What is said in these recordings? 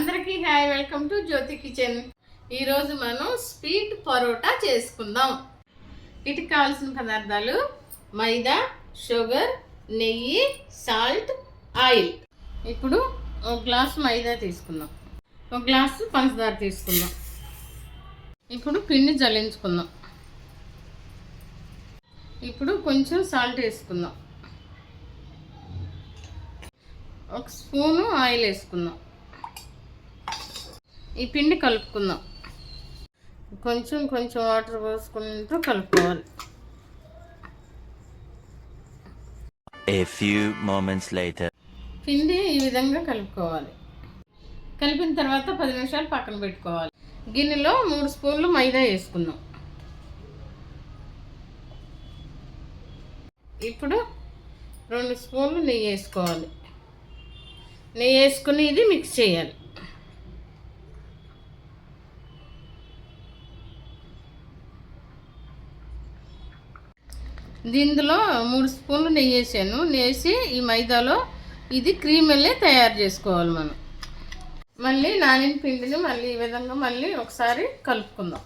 అందరికీ hi welcome to Jyothi kitchen. ఈరోజు మనం స్వీట్ పరోటా చేసుకుందాం. ఇటు కావాల్సిన పదార్థాలు మైదా షుగర్ నెయ్యి సాల్ట్ ఆయిల్. ఇప్పుడు ఒక గ్లాసు మైదా తీసుకుందాం. ఒక గ్లాసు పంచదార తీసుకుందాం. ఇప్పుడు పిండి జల్లించుకుందాం. ఇప్పుడు కొంచెం సాల్ట్ వేసుకుందాం. ఒక స్పూను ఆయిల్ వేసుకుందాం. ఈ పిండి కలుపుకుందాం. కొంచెం కొంచెం వాటర్ పోసుకుంటూ కలుపుకోవాలి. A few moments later. పిండి ఈ విధంగా కలుపుకోవాలి. కలిపిన తర్వాత పది నిమిషాలు పక్కన పెట్టుకోవాలి. గిన్నెలో మూడు స్పూన్లు మైదా వేసుకుందాం. ఇప్పుడు రెండు స్పూన్లు నెయ్యి వేసుకోవాలి. నెయ్యి వేసుకుని ఇది మిక్స్ చేయాలి. దీనిలో మూడు స్పూన్లు నెయ్యి వేసాను. నేసి ఈ మైదాలో ఇది క్రీమ్ వెళ్ళి తయారు చేసుకోవాలి మనం. మళ్ళీ నానిన పిండిని మళ్ళీ ఈ విధంగా మళ్ళీ ఒకసారి కలుపుకుందాం.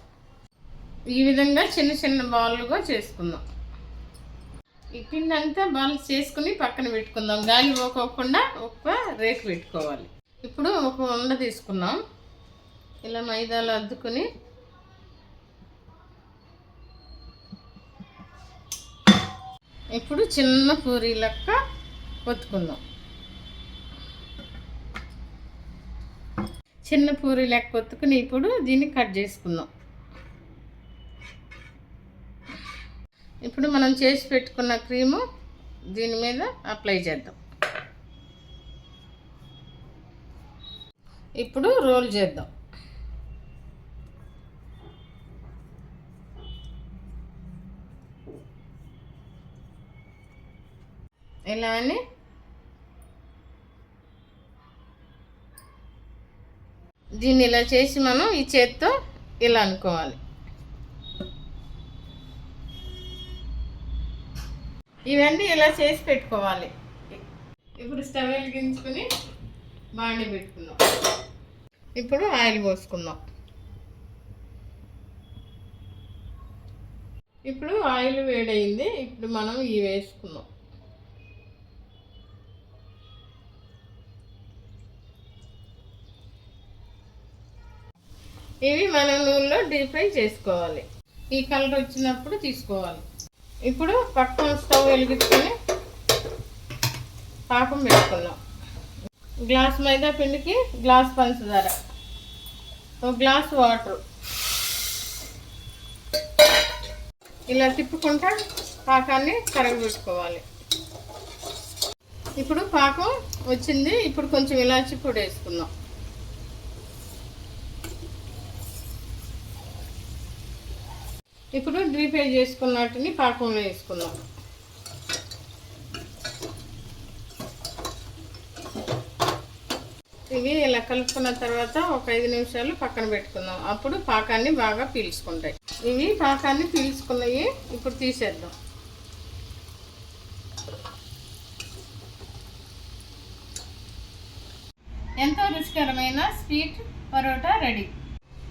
ఈ విధంగా చిన్న చిన్న బాల్లుగా చేసుకుందాం. ఈ పిండి అంతా బాల్ చేసుకుని పక్కన పెట్టుకుందాం. గాలి పోకోకుండా ఒక రేకు పెట్టుకోవాలి. ఇప్పుడు ఒక ఉండ తీసుకున్నాం ఇలా మైదాలో అద్దుకుని ఇప్పుడు చిన్న పూరి లెక్క ఒత్తుకుందాం. చిన్న పూరి లెక్క ఒత్తుకుని ఇప్పుడు దీన్ని కట్ చేసుకుందాం. ఇప్పుడు మనం చేసి పెట్టుకున్న క్రీము దీని మీద అప్లై చేద్దాం. ఇప్పుడు రోల్ చేద్దాం. ఎలా అని దీన్ని ఇలా చేసి మనం ఈ చేత్తో ఇలా అనుకోవాలి. ఇవన్నీ ఇలా చేసి పెట్టుకోవాలి. ఇప్పుడు స్టవ్ వెలిగించుకుని బాండి పెట్టుకుందాం. ఇప్పుడు ఆయిల్ పోసుకుందాం. ఇప్పుడు ఆయిల్ వేడైంది ఇప్పుడు మనం ఇవి వేసుకుందాం. ఇవి మనం నూనెలో డీప్ ఫ్రై చేసుకోవాలి. ఈ కలర్ వచ్చినప్పుడు తీసుకోవాలి. ఇప్పుడు పక్కన స్టవ్ వెలిగించుకొని పాకం పెట్టుకున్నాం గ్లాస్ మైదా పిండికి గ్లాస్ పంచదార. ఒక గ్లాస్ వాటర్. ఇలా తిప్పుకుంటా పాకాన్ని కరగబెట్టుకోవాలి. ఇప్పుడు పాకం వచ్చింది. ఇప్పుడు కొంచెం ఇలాచి పొడి వేసుకుందాం. ఇప్పుడు డీప్ ఫ్రై చేసుకున్నట్టుని పాకంలో వేసుకుందాం. ఇవి ఇలా కలుపుకున్న తర్వాత ఒక ఐదు నిమిషాలు పక్కన పెట్టుకుందాం. అప్పుడు పాకాన్ని బాగా పీల్చుకుంటాయి. ఇవి పాకాన్ని పీల్చుకున్నవి ఇప్పుడు తీసేద్దాం. ఎంతో రుచికరమైన స్వీట్ పరోటా రెడీ.